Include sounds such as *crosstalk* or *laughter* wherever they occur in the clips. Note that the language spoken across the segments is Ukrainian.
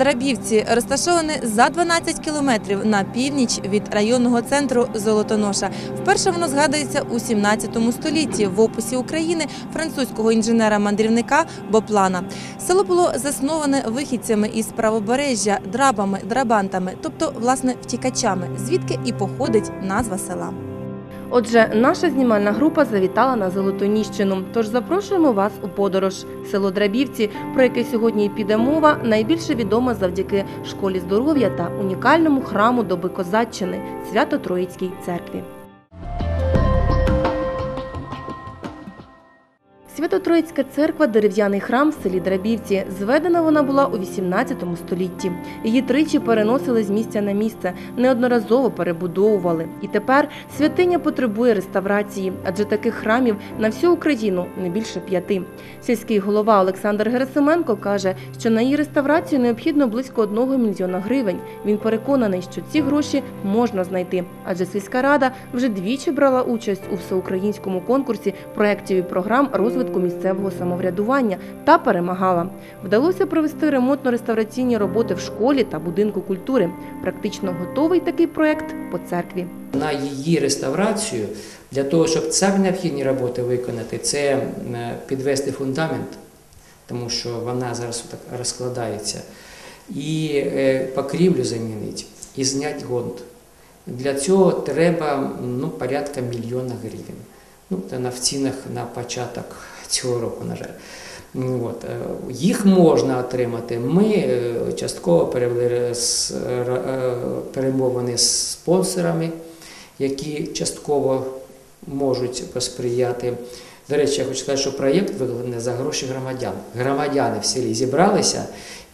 Драбівці розташоване за 12 кілометрів на північ від районного центру Золотоноша. Вперше воно згадується у 17 столітті в описі України французького інженера-мандрівника Боплана. Село було засноване вихідцями із правобережжя, драбами, драбантами, тобто власне втікачами, звідки і походить назва села. Отже, наша знімальна група завітала на Золотоніщину. Тож запрошуємо вас у подорож. Село Драбівці, про яке сьогодні піде мова, найбільше відоме завдяки школі здоров'я та унікальному храму доби Козаччини Свято-Троїцькій церкві. Свято-Троїцька церква дерев'яний храм в селі Драбівці. Зведена вона була у 18 столітті. Її тричі переносили з місця на місце, неодноразово перебудовували. І тепер святиня потребує реставрації, адже таких храмів на всю Україну не більше п'яти. Сільський голова Олександр Герасименко каже, що на її реставрацію необхідно близько одного мільйона гривень. Він переконаний, що ці гроші можна знайти, адже сільська рада вже двічі брала участь у всеукраїнському конкурсі проєктів і програм розвитку місцевого самоврядування та перемагала. Вдалося провести ремонтно-реставраційні роботи в школі та будинку культури. Практично готовий такий проєкт по церкві. На її реставрацію для того, щоб самі необхідні роботи виконати, це е, підвести фундамент, тому що вона зараз так розкладається, і е, покрівлю замінити, і зняти ґрунт. Для цього треба ну, порядка мільйона гривень. Ну, це в цінах на початок цього року, на жаль. От. е, Їх можна отримати. Ми е, частково перевели е, перемовини з спонсорами, які частково можуть посприяти. До речі, я хочу сказати, що проєкт виконаний за гроші громадян. Громадяни в селі зібралися,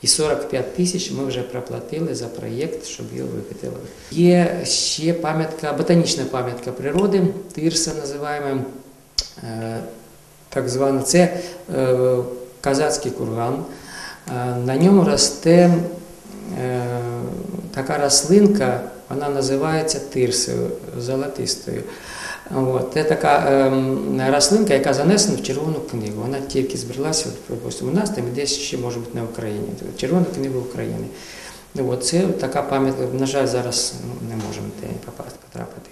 і 45 тисяч ми вже проплатили за проєкт, щоб його викатили. Є ще пам'ятка, ботанічна пам'ятка природи, Тирса називаємо. Е, Так звана це е, казацький курган. Е, На ньому росте е, така рослинка, вона називається тирсою золотистою. От. Це така ем, рослинка, яка занесена в Червону книгу. Вона тільки збереглася, от, припустимо, у нас там десь ще може бути на Україні. Червона книга України. От, це така пам'ятка, на жаль, зараз ну, не можемо потрапити.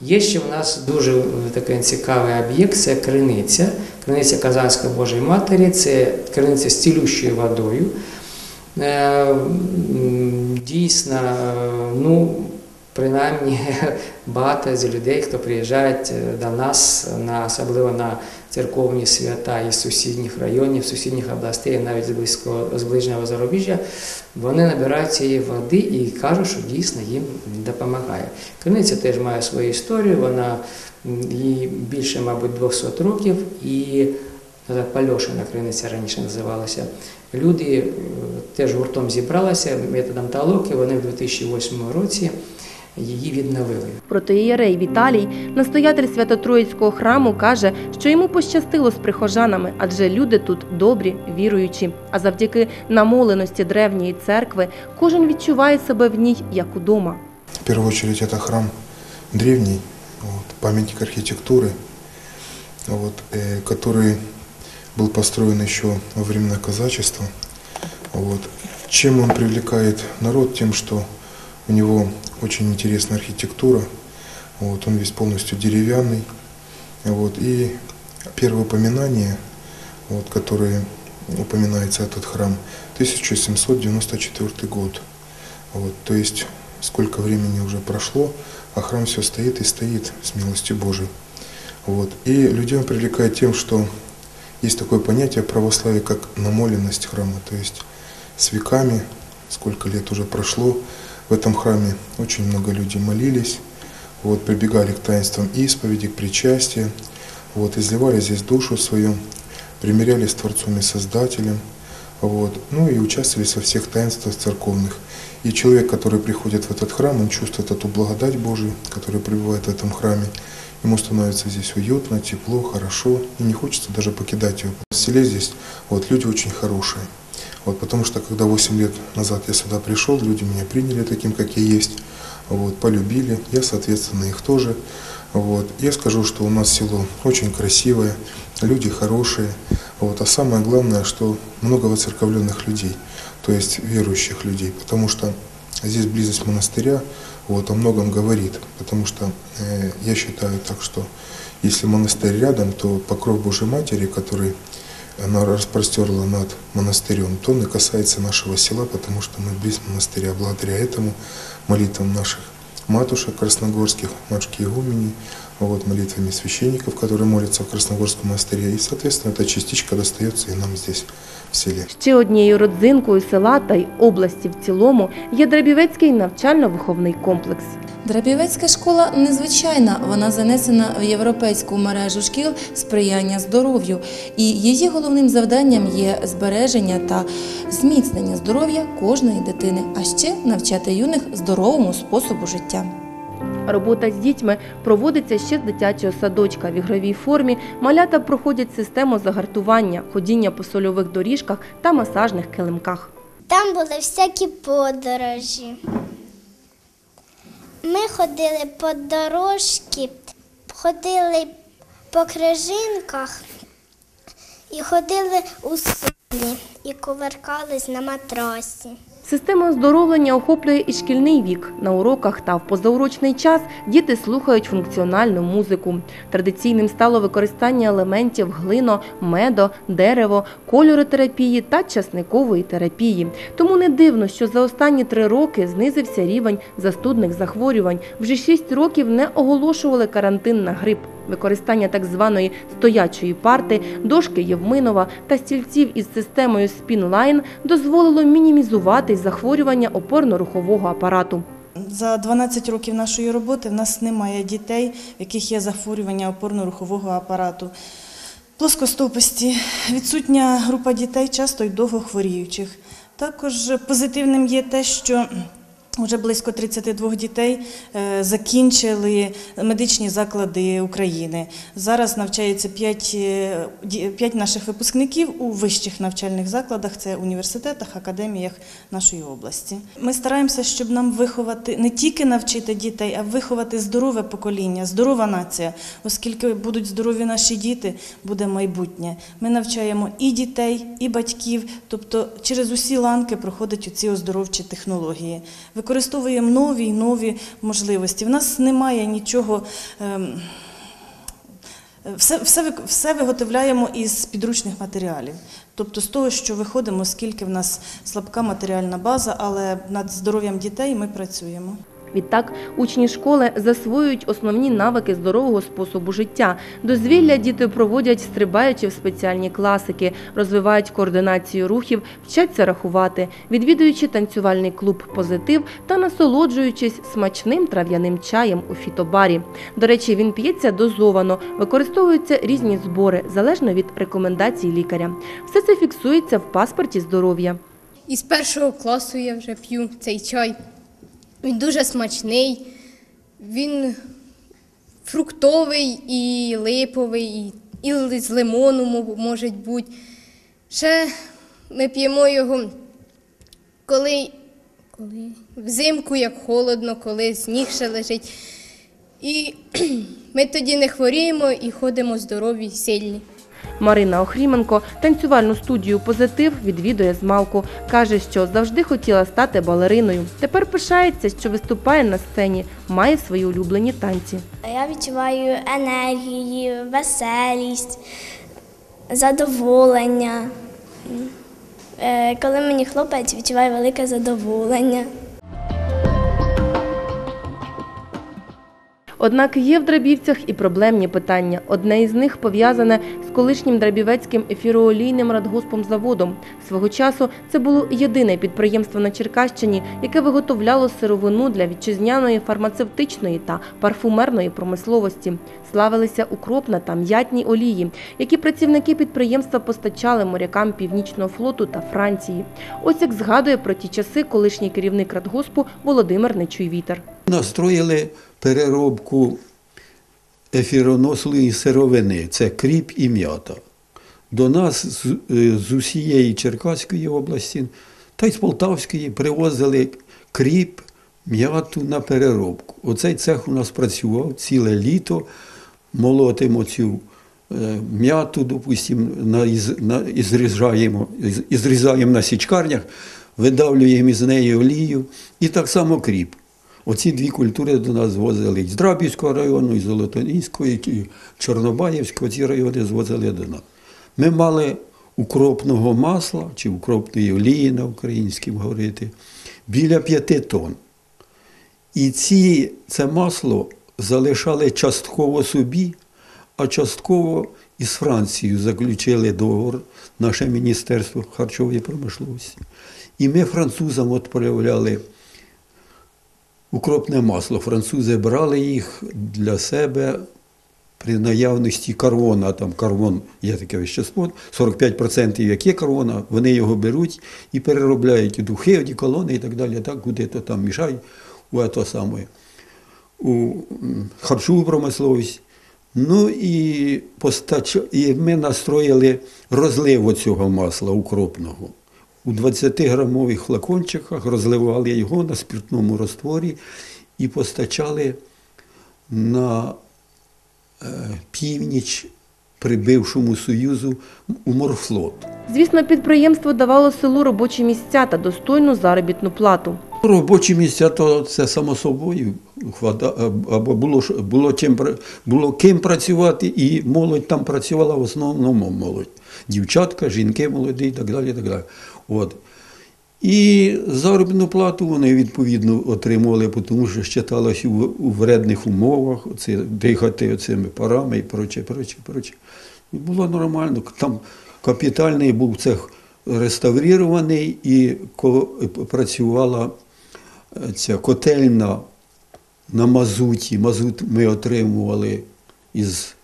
Є ще в нас дуже е, такий цікавий об'єкт, це криниця. Криниця Казанської Божої Матері, це криниця з цілющою водою. Е, Дійсно, е, ну, принаймні *laughs* багато з людей, хто приїжджають е, до нас, на, особливо на церковні свята із сусідніх районів, сусідніх областей, навіть з близького з ближнього зарубіжжя, вони набирають цієї води і кажуть, що дійсно їм допомагає. Криниця теж має свою історію, вона їй більше, мабуть, 200 років і е, Пальошина криниця раніше називалася. Люди е, теж гуртом зібралися методом талоки, вони в 2008 році її відновили. Протоієрей Віталій, настоятель Свято-Троїцького храму, каже, що йому пощастило з прихожанами, адже люди тут добрі, віруючі. А завдяки намоленості древньої церкви кожен відчуває себе в ній як удома. В первую очередь это храм древний, вот, памятник архитектуры, вот, э, который был построен еще во времена казачества. Вот. Чем он привлекает народ? Тем, что У него очень интересная архитектура, вот, он весь полностью деревянный. Вот, и первое упоминание, вот, которое упоминается этот храм, 1794 год. Вот, то есть сколько времени уже прошло, а храм все стоит и стоит с милостью Божией. Вот. И он привлекает тем, что есть такое понятие православия, как намоленность храма. То есть с веками, сколько лет уже прошло, в этом храме очень много людей молились, вот, прибегали к таинствам исповеди, к причастию, вот, изливали здесь душу свою, примирялись с Творцом и Создателем, вот, ну и участвовали во всех таинствах церковных. И человек, который приходит в этот храм, он чувствует эту благодать Божию, которая пребывает в этом храме. Ему становится здесь уютно, тепло, хорошо, и не хочется даже покидать его. В селе здесь вот, люди очень хорошие. Вот, потому что когда 8 лет назад я сюда пришел, люди меня приняли таким, как я есть, вот, полюбили, я, соответственно, их тоже. Вот. Я скажу, что у нас село очень красивое, люди хорошие, вот, а самое главное, что много воцерковленных людей. то есть верующих людей, потому что здесь близость монастыря вот, о многом говорит, потому что э, я считаю так, что если монастырь рядом, то покров Божьей Матери, который она распростерла над монастырем, то и касается нашего села, потому что мы близ монастыря. Благодаря этому молитвам наших матушек красногорских, матушки Игумени, вот, молитвами священников, которые молятся в Красногорском монастыре. И, соответственно, эта частичка достается и нам здесь, в селе. Ще однією родзинкою села та й області в цілому є Драбівецький навчально-виховний комплекс. Драбівецька школа незвичайна, вона занесена в європейську мережу шкіл сприяння здоров'ю, і її головним завданням є збереження та зміцнення здоров'я кожної дитини, а ще навчати юних здоровому способу життя. Робота з дітьми проводиться ще з дитячого садочка. В ігровій формі малята проходять систему загартування, ходіння по сольових доріжках та масажних килимках. Там були всякі подорожі. Ми ходили по дорожці, ходили по крижинках і ходили у солі і кувыркались на матрасі. Система оздоровлення охоплює і шкільний вік. На уроках та в позаурочний час діти слухають функціональну музику. Традиційним стало використання елементів глино, медо, дерево, кольоротерапії та часникової терапії. Тому не дивно, що за останні три роки знизився рівень застудних захворювань. Вже шість років не оголошували карантин на грип. Використання так званої стоячої парти, дошки Євминова та стільців із системою Spinline дозволило мінімізувати захворювання опорно-рухового апарату. За 12 років нашої роботи в нас немає дітей, в яких є захворювання опорно-рухового апарату. Плоскостопості, відсутня група дітей, часто й довго хворіючих. Також позитивним є те, що вже близько 32 дітей е, закінчили медичні заклади України. Зараз навчається 5, 5 наших випускників у вищих навчальних закладах, це університетах, академіях нашої області. Ми стараємося, щоб нам виховати не тільки навчити дітей, а виховати здорове покоління, здорова нація. Оскільки будуть здорові наші діти, буде майбутнє. Ми навчаємо і дітей, і батьків, тобто через усі ланки проходять ці оздоровчі технології. Використовуємо нові й нові можливості. В нас немає нічого. ем, все, все, все виготовляємо із підручних матеріалів. Тобто з того, що виходимо, оскільки в нас слабка матеріальна база, але над здоров'ям дітей ми працюємо. Відтак учні школи засвоюють основні навики здорового способу життя. Дозвілля діти проводять, стрибаючи в спеціальні класики, розвивають координацію рухів, вчаться рахувати, відвідуючи танцювальний клуб Позитив та насолоджуючись смачним трав'яним чаєм у фітобарі. До речі, він п'ється дозовано, використовуються різні збори залежно від рекомендацій лікаря. Все це фіксується в паспорті здоров'я. Із першого класу я вже п'ю цей чай. Він дуже смачний, він фруктовий і липовий, і, з лимоном мо- може бути. Ще ми п'ємо його, коли, коли взимку, як холодно, коли сніг ще лежить. І *clears throat* ми тоді не хворіємо і ходимо здорові, сильні. Марина Охріменко танцювальну студію Позитив відвідує з малку. Каже, що завжди хотіла стати балериною. Тепер пишається, що виступає на сцені, має свої улюблені танці. Я відчуваю енергію, веселість, задоволення. Е, Коли мені хлопець, відчуваю велике задоволення. Однак є в Драбівцях і проблемні питання. Одне із них пов'язане з колишнім драбівецьким ефіроолійним радгоспом заводом. Свого часу це було єдине підприємство на Черкащині, яке виготовляло сировину для вітчизняної фармацевтичної та парфумерної промисловості. Славилися укропна та м'ятні олії, які працівники підприємства постачали морякам Північного флоту та Франції. Ось як згадує про ті часи колишній керівник радгоспу Володимир Нечуйвітер. Настроїли переробку ефіронослої сировини, це кріп і м'ята. До нас з, е, з усієї Черкаської області та й з Полтавської привозили кріп, м'яту на переробку. Оцей цех у нас працював ціле літо, молотимо цю е, м'яту, допустимо, і зрізаємо, зрізаємо на січкарнях. видавлюємо із неї олію, і так само кріп. Оці дві культури до нас звозили з Драбівського району, і Золотоніського, і Чорнобаївського, ці райони звозили до нас. Ми мали укропного масла чи укропної олії на українському говорити біля п'яти тонн. І ці, це масло залишали частково собі, а частково із Францією заключили договор наше Міністерство харчової промисловості. І ми французам відправляли укропне масло. Французи брали їх для себе при наявності карвона, там карвон є таке вещество, 45% як є карвона, вони його беруть і переробляють у духи, одіколони і так далі, так, куди-то там мішають у то саме, у харчову промисловість. Ну і, постач... і ми настроїли розлив оцього масла укропного. У 20-грамових флакончиках розливали його на спиртному розтворі і постачали на е, північ при бившому Союзу у морфлот. Звісно, підприємство давало селу робочі місця та достойну заробітну плату. Робочі місця то це само собою хвата- або було було чим було ким працювати, і молодь там працювала в основному молодь. Дівчатка, жінки молоді і так далі. І так далі. От. І заробітну плату вони відповідно отримували, тому що считалося у, вредних умовах, оце, дихати цими парами і проче, проче, проче. І було нормально. Там капітальний був цех реставрірований і працювала е, ця котельна на мазуті. Мазут ми отримували із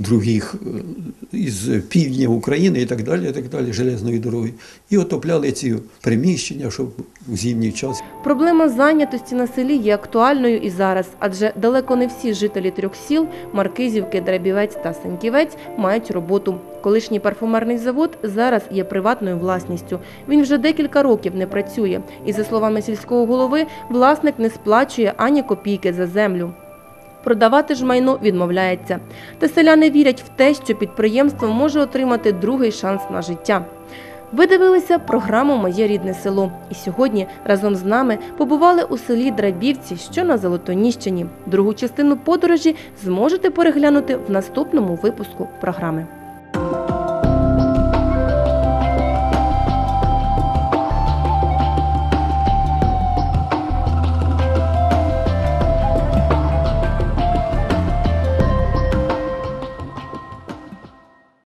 других, е, із півдня України і так далі, і так далі, железної дороги. І отопляли ці приміщення, щоб у зимній час Проблема зайнятості на селі є актуальною і зараз, адже далеко не всі жителі трьох сіл Маркизівки, Драбівець та Саньківець мають роботу. Колишній парфумерний завод зараз є приватною власністю. Він вже декілька років не працює. І за словами сільського голови, власник не сплачує ані копійки за землю. Продавати ж майно відмовляється. Та селяни вірять в те, що підприємство може отримати другий шанс на життя. Ви дивилися програму Моє рідне село. І сьогодні разом з нами побували у селі Драбівці, що на Золотоніщині. Другу частину подорожі зможете переглянути в наступному випуску програми.